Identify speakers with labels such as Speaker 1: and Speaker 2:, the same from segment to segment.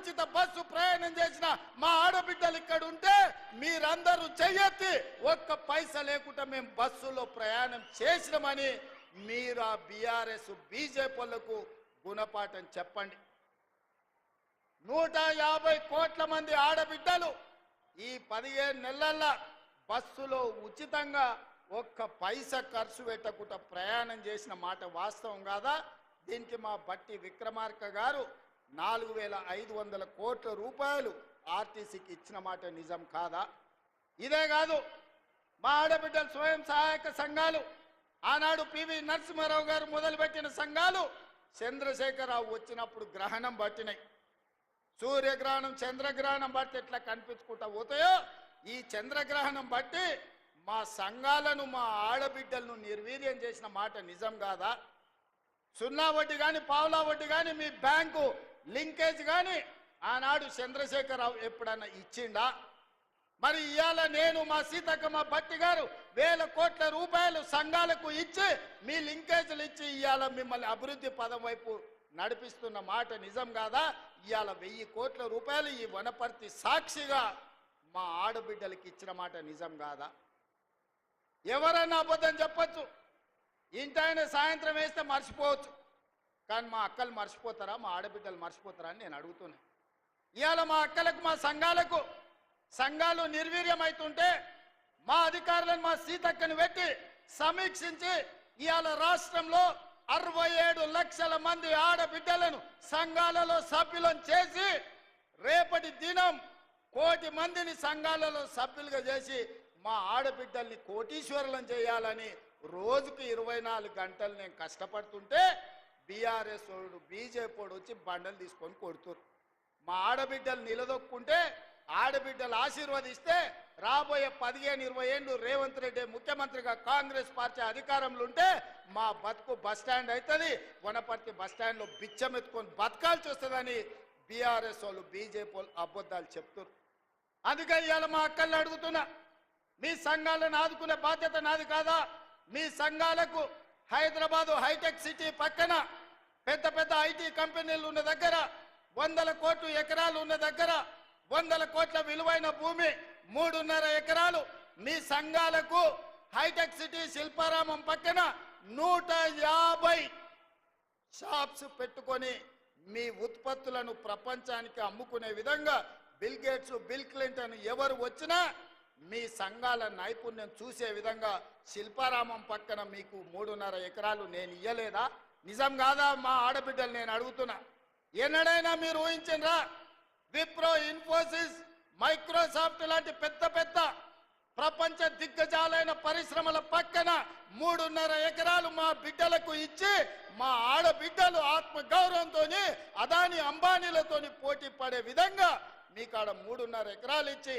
Speaker 1: ఉచిత బస్సు ప్రయాణం చేసిన మా ఆడబిడ్డలు ఇక్కడ ఉంటే మీరందరూ చెయ్యెత్తి ఒక్క పైస లేకుండా మేము బస్సులో ప్రయాణం చేసినామని మీరు ఆ బీఆర్ఎస్ బీజేపీలకు గుణపాఠం చెప్పండి. నూట యాభై కోట్ల మంది ఆడబిడ్డలు ఈ పదిహేను నెలల్లో బస్సులో ఉచితంగా ఒక్క పైస ఖర్చు పెట్టకుండా ప్రయాణం చేసిన మాట వాస్తవం కాదా? దీనికి మా బట్టి విక్రమార్క గారు నాలుగు వేల ఐదు వందల కోట్ల రూపాయలు ఆర్టీసీకి ఇచ్చిన మాట నిజం కాదా? ఇదే కాదు మా ఆడబిడ్డల స్వయం సహాయక సంఘాలు ఆనాడు పివి నరసింహారావు గారు మొదలుపెట్టిన సంఘాలు చంద్రశేఖరరావు వచ్చినప్పుడు గ్రహణం పట్టినాయి. సూర్యగ్రహణం చంద్రగ్రహణం బట్టి ఎట్లా కనిపించుకుంటా పోతాయో? ఈ చంద్రగ్రహణం బట్టి మా సంఘాలను మా ఆడబిడ్డలను నిర్వీర్యం చేసిన మాట నిజం కాదా? సున్నా వడ్డీ కానీ పావులా వడ్డీ కానీ మీ బ్యాంకు లింకేజ్ కానీ ఆనాడు చంద్రశేఖరరావు ఎప్పుడన్నా ఇచ్చిండా? మరి ఇవాళ నేను మా సీతక్కమ్మ భట్టి గారు వేల కోట్ల రూపాయలు సంఘాలకు ఇచ్చి మీ లింకేజీలు ఇచ్చి ఇవాళ మిమ్మల్ని అభివృద్ధి పదం వైపు నడిపిస్తున్న మాట నిజం కాదా? ఇవాళ వెయ్యి కోట్ల రూపాయలు ఈ వనపర్తి సాక్షిగా మా ఆడబిడ్డలకి ఇచ్చిన మాట నిజం కాదా? ఎవరన్నా అబద్ధం చెప్పొచ్చు. ఇంటాయన సాయంత్రం వేస్తే మర్చిపోవచ్చు. కానీ మా అక్కలు మర్చిపోతారా మా ఆడబిడ్డలు మర్చిపోతారా అని నేను అడుగుతున్నా ఇవాళ మా అక్కలకు మా సంఘాలకు సంఘాలు నిర్వీర్యమవుతుంటే మా అధికారులను మా సీతక్కను పెట్టి సమీక్షించి ఇవాళ రాష్ట్రంలో అరవై ఏడు లక్షల మంది ఆడబిడ్డలను సంఘాలలో సభ్యులను చేసి రేపటి దినం కోటి మందిని సంఘాలలో సభ్యులుగా చేసి మా ఆడబిడ్డల్ని కోటీశ్వరులను చేయాలని రోజుకు ఇరవై నాలుగు గంటలు నేను కష్టపడుతుంటే బీఆర్ఎస్ వాడు బీజేపీ వచ్చి బండలు తీసుకొని కొడుతురు మా ఆడబిడ్డలు నిలదొక్కుంటే ఆడబిడ్డలు ఆశీర్వదిస్తే రాబోయే పదిహేను ఇరవై ఏళ్ళు రేవంత్ రెడ్డి ముఖ్యమంత్రిగా కాంగ్రెస్ పార్టీ అధికారంలో ఉంటే మా బతుకు బస్ స్టాండ్ అవుతుంది వనపర్తి బస్ స్టాండ్లో బిచ్చం ఎత్తుకొని బతకాల్సి వస్తుందని బీఆర్ఎస్ వాళ్ళు బీజేపీ వాళ్ళు అబద్ధాలు చెప్తున్నారు అందుకే ఇవాళ మా అక్కల్ని అడుగుతున్నా మీ సంఘాలను ఆదుకునే బాధ్యత నాది కాదా? మీ సంఘాలకు హైదరాబాదు హైటెక్ సిటీ పక్కన పెద్ద పెద్ద ఐటీ కంపెనీలు ఉన్న దగ్గర వందల కోట్లు ఎకరాలు ఉన్న దగ్గర వందల కోట్ల విలువైన భూమి మూడున్నర ఎకరాలు మీ సంఘాలకు హైటెక్ సిటీ శిల్పారామం పక్కన నూట యాభై షాప్స్ పెట్టుకొని మీ ఉత్పత్తులను ప్రపంచానికి అమ్ముకునే విధంగా బిల్ గేట్స్ బిల్ క్లింటన్ ఎవరు వచ్చినా మీ సంఘాల నైపుణ్యం చూసే విధంగా శిల్పారామం పక్కన మీకు మూడున్నర ఎకరాలు నేను ఇయ్యలేదా? నిజం కాదా? మా ఆడబిడ్డలు నేను అడుగుతున్నా. ఎన్నడైనా మీరు ఊహించరా విప్రో ఇన్ఫోసిస్ మైక్రోసాఫ్ట్ లాంటి పెద్ద పెద్ద ప్రపంచ దిగ్గజాలైన పరిశ్రమల పక్కన మూడున్నర ఎకరాలు మా బిడ్డలకు ఇచ్చి మా ఆడబిడ్డలు ఆత్మగౌరవంతో అదాని అంబానీలతోని పోటీ పడే విధంగా మీకు ఆడ మూడున్నర ఎకరాలు ఇచ్చి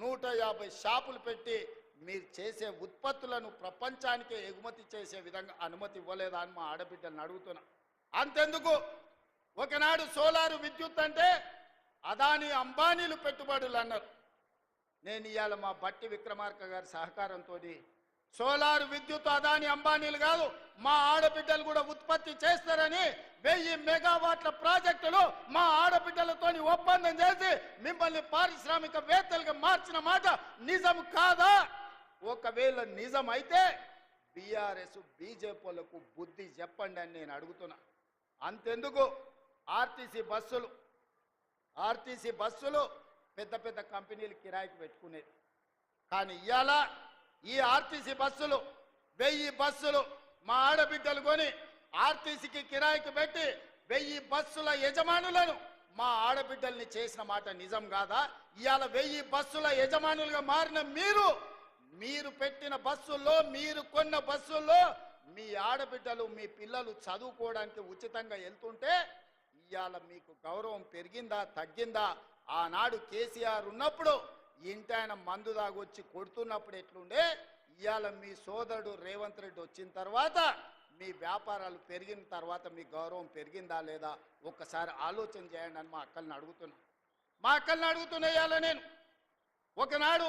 Speaker 1: నూట యాభై షాపులు పెట్టి మీరు చేసే ఉత్పత్తులను ప్రపంచానికే ఎగుమతి చేసే విధంగా అనుమతి ఇవ్వలేదా అని మా ఆడబిడ్డలను అడుగుతున్నా. అంతెందుకు? ఒకనాడు సోలారు విద్యుత్ అంటే అదాని అంబానీలు పెట్టుబడులు అన్నారు. నేను ఇవాళ మా బట్టి విక్రమార్క గారి సహకారంతో సోలార్ విద్యుత్ అదాని అంబానీలు కాదు మా ఆడబిడ్డలు కూడా ఉత్పత్తి చేస్తారని వెయ్యి మెగావాట్ల ప్రాజెక్టులు మా ఆడబిడ్డలతో ఒప్పందం చేసి మిమ్మల్ని పారిశ్రామికవేత్తలుగా మార్చిన మాట నిజం కాదా? ఒకవేళ నిజం అయితే బీఆర్ఎస్ బీజేపీలకు బుద్ధి చెప్పండి అని నేను అడుగుతున్నా. అంతెందుకు? ఆర్టీసీ బస్సులు ఆర్టీసీ బస్సులు పెద్ద పెద్ద కంపెనీలు కిరాయికి పెట్టుకునేది. కానీ ఇవాళ ఈ ఆర్టీసీ బస్సులు వెయ్యి బస్సులు మా ఆడబిడ్డలు కొని ఆర్టీసీకి కిరాయికి పెట్టి వెయ్యి బస్సుల యజమానులను మా ఆడబిడ్డల్ని చేసిన మాట నిజం కాదా? ఇవాళ వెయ్యి బస్సుల యజమానులుగా మారిన మీరు మీరు పెట్టిన బస్సుల్లో మీరు కొన్న బస్సుల్లో మీ ఆడబిడ్డలు మీ పిల్లలు చదువుకోవడానికి ఉచితంగా వెళ్తుంటే ఇవాళ మీకు గౌరవం పెరిగిందా తగ్గిందా? ఆనాడు కేసీఆర్ ఉన్నప్పుడు ఇంటి ఆయన మందు దాగొచ్చి కొడుతున్నప్పుడు ఎట్లుండే? ఇవాళ మీ సోదరుడు రేవంత్ రెడ్డి వచ్చిన తర్వాత మీ వ్యాపారాలు పెరిగిన తర్వాత మీ గౌరవం పెరిగిందా లేదా? ఒక్కసారి ఆలోచన చేయండి అని మా అక్కల్ని అడుగుతున్నా మా అక్కల్ని అడుగుతున్నా ఇవాళ నేను. ఒకనాడు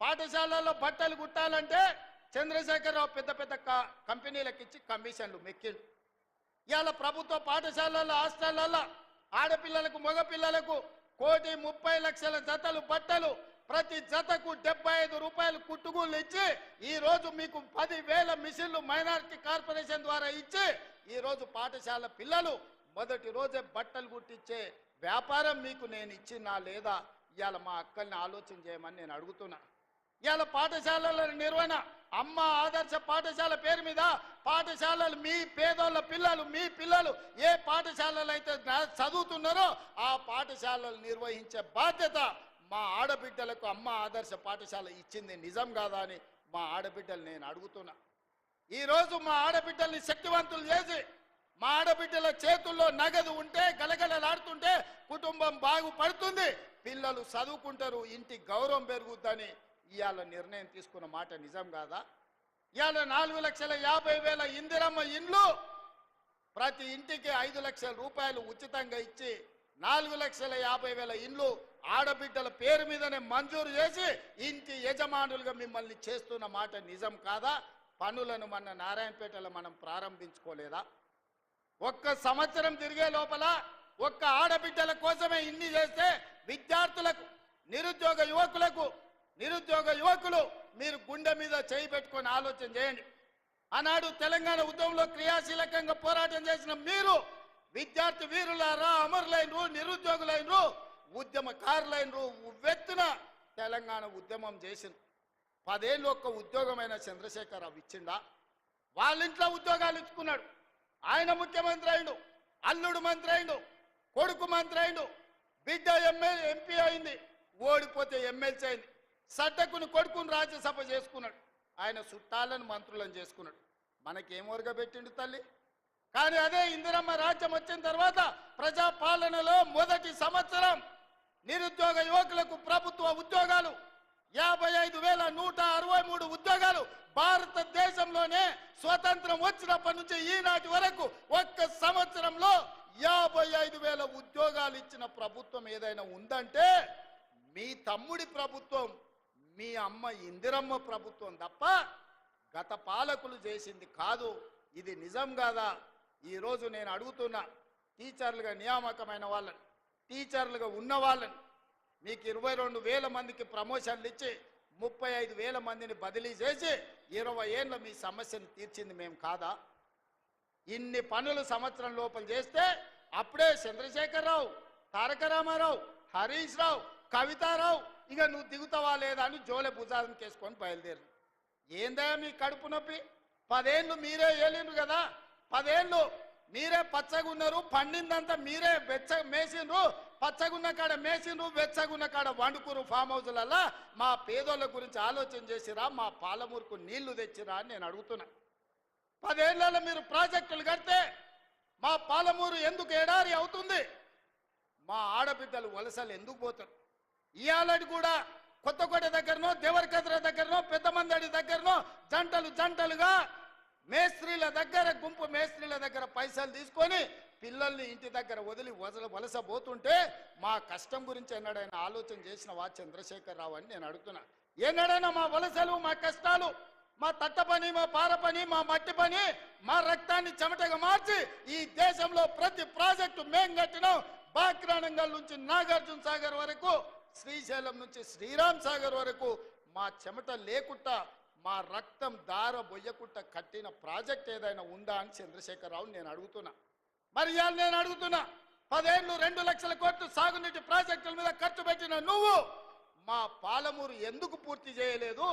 Speaker 1: పాఠశాలల్లో బట్టలు కుట్టాలంటే చంద్రశేఖరరావు పెద్ద పెద్ద క- కంపెనీలకు ఇచ్చి కమిషన్లు మెక్కిళ్ళు ఇవాళ ప్రభుత్వ పాఠశాలల్లో హాస్టళ్ళలో ఆడపిల్లలకు మగపిల్లలకు కోటి ముప్పై లక్షల జతలు బట్టలు ప్రతి జతకు డెబ్బై ఐదు రూపాయలు కుట్టుగూళ్ళు ఇచ్చి ఈరోజు మీకు పది వేల మిషన్లు మైనారిటీ కార్పొరేషన్ ద్వారా ఇచ్చి ఈరోజు పాఠశాల పిల్లలు మొదటి రోజే బట్టలు కుట్టించే వ్యాపారం మీకు నేను ఇచ్చినా లేదా? ఇవాళ మా అక్కల్ని ఆలోచన చేయమని నేను అడుగుతున్నా. ఇవాళ పాఠశాలల నిర్వహణ అమ్మ ఆదర్శ పాఠశాల పేరు మీద పాఠశాలలు మీ పేదోళ్ళ పిల్లలు మీ పిల్లలు ఏ పాఠశాలలు అయితే చదువుతున్నారో ఆ పాఠశాలలు నిర్వహించే బాధ్యత మా ఆడబిడ్డలకు అమ్మ ఆదర్శ పాఠశాల ఇచ్చింది నిజం కాదా అని మా ఆడబిడ్డలు నేను అడుగుతున్నా. ఈరోజు మా ఆడబిడ్డల్ని శక్తివంతులు చేసి మా ఆడబిడ్డల చేతుల్లో నగదు ఉంటే గలగలలాడుతుంటే కుటుంబం బాగుపడుతుంది పిల్లలు చదువుకుంటారు ఇంటి గౌరవం పెరుగుద్దని ఇవాళ నిర్ణయం తీసుకున్న మాట నిజం కాదా? ఇవాళ నాలుగు లక్షల యాభై వేల ఇందిరమ్మ ఇండ్లు ప్రతి ఇంటికి ఐదు లక్షల రూపాయలు ఉచితంగా ఇచ్చి నాలుగు లక్షల యాభై వేల ఇండ్లు ఆడబిడ్డల పేరు మీదనే మంజూరు చేసి ఇంటి యజమానులుగా మిమ్మల్ని చేస్తున్న మాట నిజం కాదా? పనులను మన నారాయణపేటలో మనం ప్రారంభించుకోలేదా? ఒక్క సంవత్సరం తిరిగే లోపల ఒక్క ఆడబిడ్డల కోసమే ఇన్ని చేస్తే విద్యార్థులకు నిరుద్యోగ యువకులకు నిరుద్యోగ యువకులు మీరు గుండె మీద చేయి పెట్టుకొని ఆలోచన చేయండి. ఆనాడు తెలంగాణ ఉద్యమంలో క్రియాశీలకంగా పోరాటం చేసిన మీరు విద్యార్థి వీరులారా అమరులైనరు నిరుద్యోగులైనరు ఉద్యమకారులైనరు ఉవ్వెత్తున తెలంగాణ ఉద్యమం చేసిన పదేళ్ళు ఒక్క ఉద్యోగమైన చంద్రశేఖరరావు ఇచ్చిండా? వాళ్ళ ఇంట్లో ఉద్యోగాలు ఇచ్చుకున్నాడు. ఆయన ముఖ్యమంత్రి అయిండు అల్లుడు మంత్రి అయిండు కొడుకు మంత్రి అయిండు బిడ్డ ఎంఎల్ ఎంపీ అయింది ఓడిపోతే ఎమ్మెల్సీ అయింది. సడ్డకుని కొడుకుని రాజ్యసభ చేసుకున్నాడు. ఆయన చుట్టాలను మంత్రులను చేసుకున్నాడు. మనకేం పెట్టిండు తల్లి? కానీ అదే ఇందిరమ్మ రాజ్యం వచ్చిన తర్వాత ప్రజాపాలనలో మొదటి సంవత్సరం నిరుద్యోగ యువకులకు ప్రభుత్వ ఉద్యోగాలు యాభై ఐదు వేల నూట అరవై మూడు ఉద్యోగాలు భారతదేశంలోనే స్వతంత్రం వచ్చినప్పటి నుంచి ఈనాటి వరకు ఒక్క సంవత్సరంలో యాభై ఐదు వేల ఉద్యోగాలు ఇచ్చిన ప్రభుత్వం ఏదైనా ఉందంటే మీ తమ్ముడి ప్రభుత్వం. మీ అమ్మ ఇందిరమ్మ ప్రభుత్వం తప్ప గత పాలకులు చేసింది కాదు. ఇది నిజం కాదా? ఈరోజు నేను అడుగుతున్నా టీచర్లుగా నియామకమైన వాళ్ళని టీచర్లుగా ఉన్న వాళ్ళని మీకు ఇరవై రెండు వేల మందికి ప్రమోషన్లు ఇచ్చి ముప్పై ఐదు వేల మందిని బదిలీ చేసి ఇరవై ఏళ్ళ మీ సమస్యను తీర్చింది మేము కాదా? ఇన్ని పనులు సంవత్సరం లోపల చేస్తే అప్పుడే చంద్రశేఖరరావు తారక రామారావు హరీష్ రావు కవితారావు ఇక నువ్వు దిగుతావా లేదా అని జోలె భుజాలను కేసుకొని బయలుదేరు. ఏందా మీ కడుపు నొప్పి? పదేళ్ళు మీరే ఏలిండ్రు కదా? పదేళ్ళు మీరే పచ్చగున్నారు పండిందంతా మీరే వెచ్చ మేసిండ్రు పచ్చగున్న కాడ మేసిండ్రు వెచ్చగున్న కాడ వండుకురు ఫామ్ హౌస్లల్లా మా పేదోళ్ళ గురించి ఆలోచన చేసిరా మా పాలమూరుకు నీళ్ళు తెచ్చిరా అని నేను అడుగుతున్నా. పదేళ్ళలో మీరు ప్రాజెక్టులు కడితే మా పాలమూరు ఎందుకు ఎడారి అవుతుంది? మా ఆడబిడ్డలు వలసలు ఎందుకు పోతారు? ఇవాళ కూడా కొత్తకోట దగ్గరనో దేవరకద్ర దగ్గరనో పెద్దమందడి దగ్గరనో జంటలు జంటలుగా మేస్త్రీల దగ్గర గుంపు మేస్త్రీల దగ్గర పైసలు తీసుకొని పిల్లల్ని ఇంటి దగ్గర వదిలి వదల వలస పోతుంటే మా కష్టం గురించి ఎన్నడైనా ఆలోచన చేసిన వా చంద్రశేఖరరావు అని నేను అడుగుతున్నా. ఎన్నడైనా మా వలసలు మా కష్టాలు మా తట్ట పని మా పార పని మా మట్టి పని మా రక్తాన్ని చెమటగా మార్చి ఈ దేశంలో ప్రతి ప్రాజెక్టు మేం కట్టినాం. బాక్రాణంగల్ నుంచి నాగార్జున సాగర్ వరకు శ్రీశైలం నుంచి శ్రీరామ్ సాగర్ వరకు మా చెమట లేకుండా మా రక్తం దార బొయ్యకుండా కట్టిన ప్రాజెక్ట్ ఏదైనా ఉందా అని చంద్రశేఖరరావు నేను అడుగుతున్నా. మరి ఇవాళ నేను అడుగుతున్నా పదేళ్ళు రెండు లక్షల కోట్లు సాగునీటి ప్రాజెక్టుల మీద ఖర్చు పెట్టిన నువ్వు మా పాలమూరు ఎందుకు పూర్తి చేయలేదు?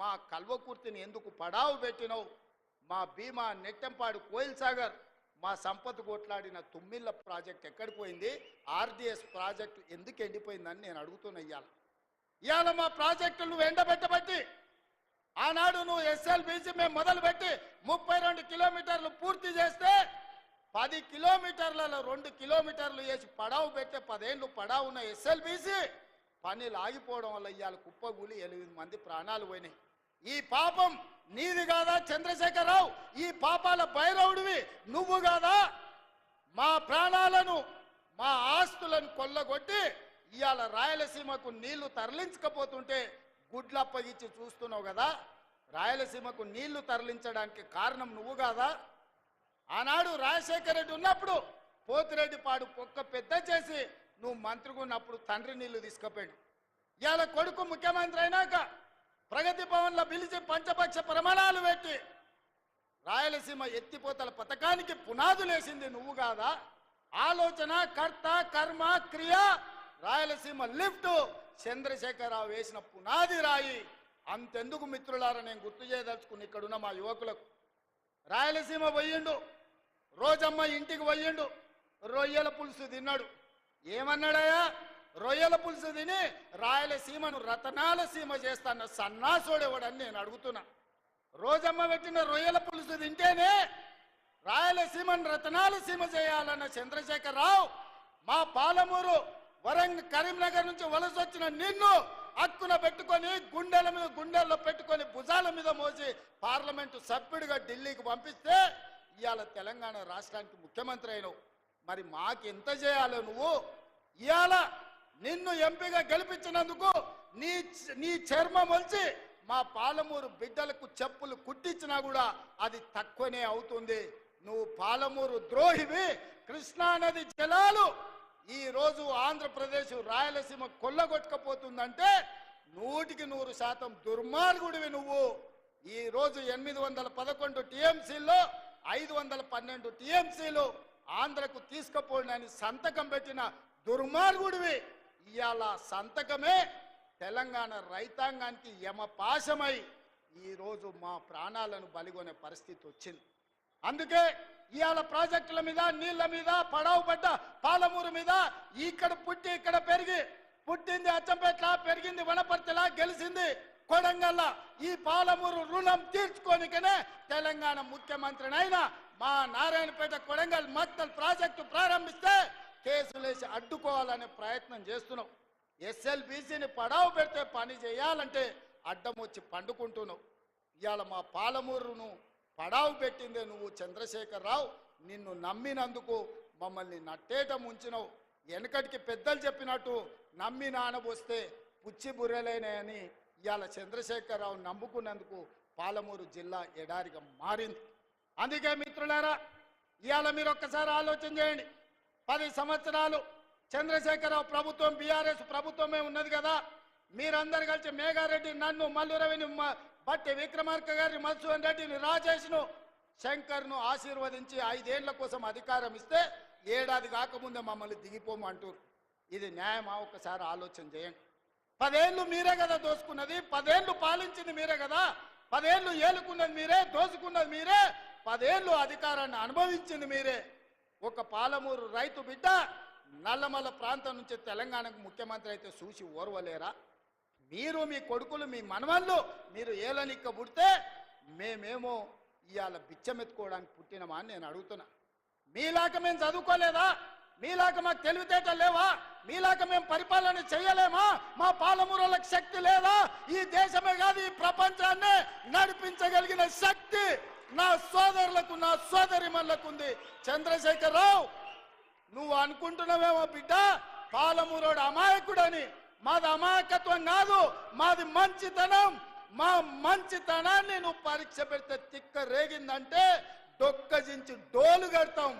Speaker 1: మా కల్వకుర్తిని ఎందుకు పడావు పెట్టినవు? మా భీమా నెట్టంపాడు కోయిల్ సాగర్ మా సంపద కొట్లాడిన తుమ్మిళ్ళ ప్రాజెక్ట్ ఎక్కడికి పోయింది? ఆర్డిఎస్ ప్రాజెక్టు ఎందుకు ఎండిపోయిందని నేను అడుగుతున్నా ఇవాళ ఇవాళ మా ప్రాజెక్టులు నువ్వు ఎండబెట్టబట్టి ఆనాడు నువ్వు ఎస్ఎల్బిసి మేము మొదలుపెట్టి ముప్పై రెండు కిలోమీటర్లు పూర్తి చేస్తే పది కిలోమీటర్లలో రెండు కిలోమీటర్లు వేసి పడావు పెట్టే పదేళ్ళు పడావు ఉన్న ఎస్ఎల్బిసి పనులు ఆగిపోవడం వల్ల ఇవాళ కుప్పగూలి ఎనిమిది మంది ప్రాణాలు పోయినాయి. ఈ పాపం నీది కాదా చంద్రశేఖరరావు? ఈ పాపాల భైరవుడివి నువ్వు కాదా? మా ప్రాణాలను మా ఆస్తులను కొల్లగొట్టి ఇవాళ రాయలసీమకు నీళ్ళు తరలించకపోతుంటే గుడ్లు అప్పగిచ్చి చూస్తున్నావు కదా? రాయలసీమకు నీళ్ళు తరలించడానికి కారణం నువ్వు కాదా? ఆనాడు రాజశేఖర రెడ్డి ఉన్నప్పుడు పోతిరెడ్డిపాడు పొక్క పెద్ద చేసి నువ్వు మంత్రిగా ఉన్నప్పుడు తండ్రి నీళ్ళు తీసుకుపోయాడు. ఇవాళ కొడుకు ముఖ్యమంత్రి అయినాక ప్రగతి భవన్లో పిలిచి పంచపక్ష ప్రమాణాలు పెట్టి రాయలసీమ ఎత్తిపోతల పథకానికి పునాదులేసింది నువ్వు కాదా? ఆలోచన కర్త కర్మ క్రియ రాయలసీమ లిఫ్ట్ చంద్రశేఖరరావు వేసిన పునాది రాయి. అంతెందుకు మిత్రులారా నేను గుర్తు చేయదలుచుకుని ఇక్కడున్న మా యువకులకు. రాయలసీమ పోయిండు రోజమ్మ ఇంటికి పోయిండు రొయ్యల పులుసు తిన్నాడు. ఏమన్నాడయా రొయ్యల పులుసు తిని రాయలసీమను రతనాల సీమ చేస్తాన్న సన్నాసోడేవాడని నేను అడుగుతున్నా. రోజమ్మ పెట్టిన రొయ్యల పులుసు తింటేనే రాయలసీమను రతనాల సీమ చేయాలన్న చంద్రశేఖరరావు మా పాలమూరు వరంగ కరీంనగర్ నుంచి వలస వచ్చిన నిన్ను అక్కున పెట్టుకొని గుండెల మీద గుండెల్లో పెట్టుకొని భుజాల మీద మోసి పార్లమెంటు సభ్యుడిగా ఢిల్లీకి పంపిస్తే ఇవాళ తెలంగాణ రాష్ట్రానికి ముఖ్యమంత్రి అయినవు. మరి మాకు ఎంత చేయాలో నువ్వు? ఇవాళ నిన్ను ఎంపీగా గెలిపించినందుకు నీ నీ చర్మం వచ్చి మా పాలమూరు బిడ్డలకు చెప్పులు కుట్టించినా కూడా అది తక్కువనే అవుతుంది. నువ్వు పాలమూరు ద్రోహివి కృష్ణానది జలాలు. ఈరోజు ఆంధ్రప్రదేశ్ రాయలసీమ కొల్లగొట్టుకపోతుందంటే నూటికి నూరు శాతం దుర్మార్గుడివి నువ్వు. ఈరోజు ఎనిమిది వందల పదకొండు టీఎంసీలో ఐదు వందల పన్నెండు టీఎంసీలు ఆంధ్రకు తీసుకుపోయినని సంతకం పెట్టిన దుర్మార్గుడివి. ఇవాళ సంతకమే తెలంగాణ రైతాంగానికి యమపాశమై ఈరోజు మా ప్రాణాలను బలిగొనే పరిస్థితి వచ్చింది. అందుకే ఇవాళ ప్రాజెక్టుల మీద నీళ్ళ మీద పడవ పడ్డ పాలమూరు మీద ఇక్కడ పుట్టి ఇక్కడ పెరిగి పుట్టింది అచ్చంపేట్ల పెరిగింది వనపర్తిలా గెలిచింది కొడంగల్ల. ఈ పాలమూరు రుణం తీర్చుకోనికనే తెలంగాణ ముఖ్యమంత్రినైనా మా నారాయణపేట కొడంగల్ మక్తల్ ప్రాజెక్టు ప్రారంభిస్తే కేసులేసి అడ్డుకోవాలనే ప్రయత్నం చేస్తున్నావు ఎస్ఎల్బీసీని పడావు పెడితే పని చేయాలంటే అడ్డం వచ్చి పండుకుంటున్నావు. ఇవాళ మా పాలమూరును పడావు పెట్టిందే నువ్వు చంద్రశేఖరరావు. నిన్ను నమ్మినందుకు మమ్మల్ని నట్టేట ముంచినవు వెనకటికి పెద్దలు చెప్పినట్టు నమ్మి నానబోస్తే పుచ్చి బుర్రెలేనని ఇవాళ చంద్రశేఖరరావు నమ్ముకున్నందుకు పాలమూరు జిల్లా ఎడారిగా మారింది. అందుకే మిత్రులారా ఇవాళ మీరు ఒక్కసారి ఆలోచన చేయండి. పది సంవత్సరాలు చంద్రశేఖరరావు ప్రభుత్వం బీఆర్ఎస్ ప్రభుత్వమే ఉన్నది కదా. మీరందరు కలిసి మేఘారెడ్డి నన్ను మల్లురవిని మ- బట్టి విక్రమార్క గారిని మధుసూదన్ రెడ్డిని రాజేష్ను శంకర్ను ఆశీర్వదించి ఐదేళ్ళ కోసం అధికారం ఇస్తే ఏడాది కాకముందే మమ్మల్ని దిగిపోమంటారు ఇది న్యాయమా? ఒక్కసారి ఆలోచన చేయండి. పదేళ్ళు మీరే కదా దోసుకున్నది పదేళ్ళు పాలించింది మీరే కదా. పదేళ్ళు ఏలుకున్నది మీరే దోసుకున్నది మీరే పదేళ్ళు అధికారాన్ని అనుభవించింది మీరే. ఒక పాలమూరు రైతు బిడ్డ నల్లమల్ల ప్రాంతం నుంచి తెలంగాణకు ముఖ్యమంత్రి అయితే చూసి ఓర్వలేరా? మీరు మీ కొడుకులు మీ మనవళ్ళు మీరు ఏలనిక్క పుడితే మేమేమో ఇవాళ బిచ్చమెత్తుకోవడానికి పుట్టినమా అని నేను అడుగుతున్నా. మీలాక మేము చదువుకోలేదా? మీలాక మాకు తెలివితేట లేవా? మీలాక మేము పరిపాలన చేయలేమా? మా పాలమూరులకు శక్తి లేదా? ఈ దేశమే కాదు ఈ ప్రపంచాన్ని నడిపించగలిగిన శక్తి నా సోదరులకు నా సోదరి ఉంది చంద్రశేఖరరావు నువ్వు అనుకుంటున్నావేమో బిడ్డ? పాలమూరోడు అమాయకుడని. మాది అమాయకత్వం కాదు మాది మంచితనం. మా మంచితనాన్ని నువ్వు పరీక్ష పెడితే తిక్క రేగిందంటే డొక్కజించి డోలు కడతాం.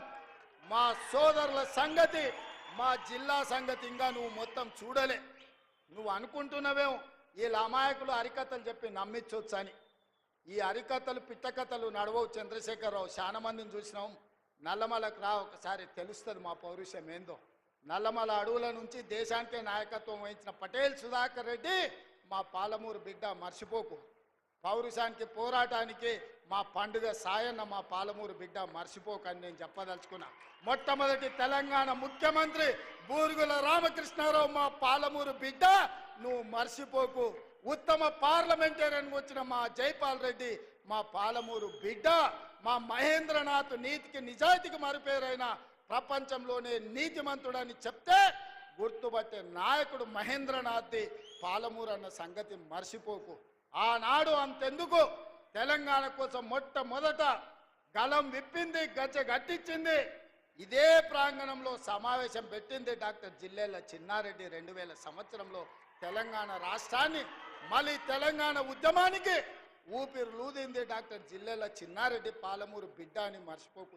Speaker 1: మా సోదరుల సంగతి మా జిల్లా సంగతి ఇంకా నువ్వు మొత్తం చూడలే. నువ్వు అనుకుంటున్నావేమో వీళ్ళ అమాయకులు అరికథలు చెప్పి నమ్మించవచ్చు అని ఈ అరికథలు పిట్టకథలు నడవవు చంద్రశేఖరరావు. చాలా మందిని చూసినాం. నల్లమలకు రా ఒకసారి తెలుస్తుంది మా పౌరుషం ఏందో. నల్లమల అడవుల నుంచి దేశానికే నాయకత్వం వహించిన పటేల్ సుధాకర్ రెడ్డి మా పాలమూరు బిడ్డ మర్చిపోకు. పౌరుషానికి పోరాటానికి మా పండుగ సాయన్న మా పాలమూరు బిడ్డ మర్చిపోకని నేను చెప్పదలుచుకున్నా. మొట్టమొదటి తెలంగాణ ముఖ్యమంత్రి బూరుగుల రామకృష్ణారావు మా పాలమూరు బిడ్డ నువ్వు మర్చిపోకు. ఉత్తమ పార్లమెంటేరియన్ వచ్చిన మా జైపాల్ రెడ్డి మా పాలమూరు బిడ్డ మా మహేంద్రనాథ్ నీతికి నిజాయితీకి మరుపేరైన ప్రపంచంలోనే నీతిమంతుడని చెప్తే గుర్తుపట్టే నాయకుడు మహేంద్రనాథ్ది పాలమూరు అన్న సంగతి మర్చిపోకు. ఆనాడు అంతెందుకు? తెలంగాణ కోసం మొట్టమొదట గలం విప్పింది గచ్చ గట్టించింది. ఇదే ప్రాంగణంలో సమావేశం పెట్టింది డాక్టర్ జిల్లేల చిన్నారెడ్డి రెండు వేల సంవత్సరంలో తెలంగాణ రాష్ట్రాన్ని. మళ్ళీ తెలంగాణ ఉద్యమానికి ఊపిరి లూదింది డాక్టర్ జిల్లెల చిన్నారెడ్డి పాలమూరు బిడ్డ అని మర్చిపోకు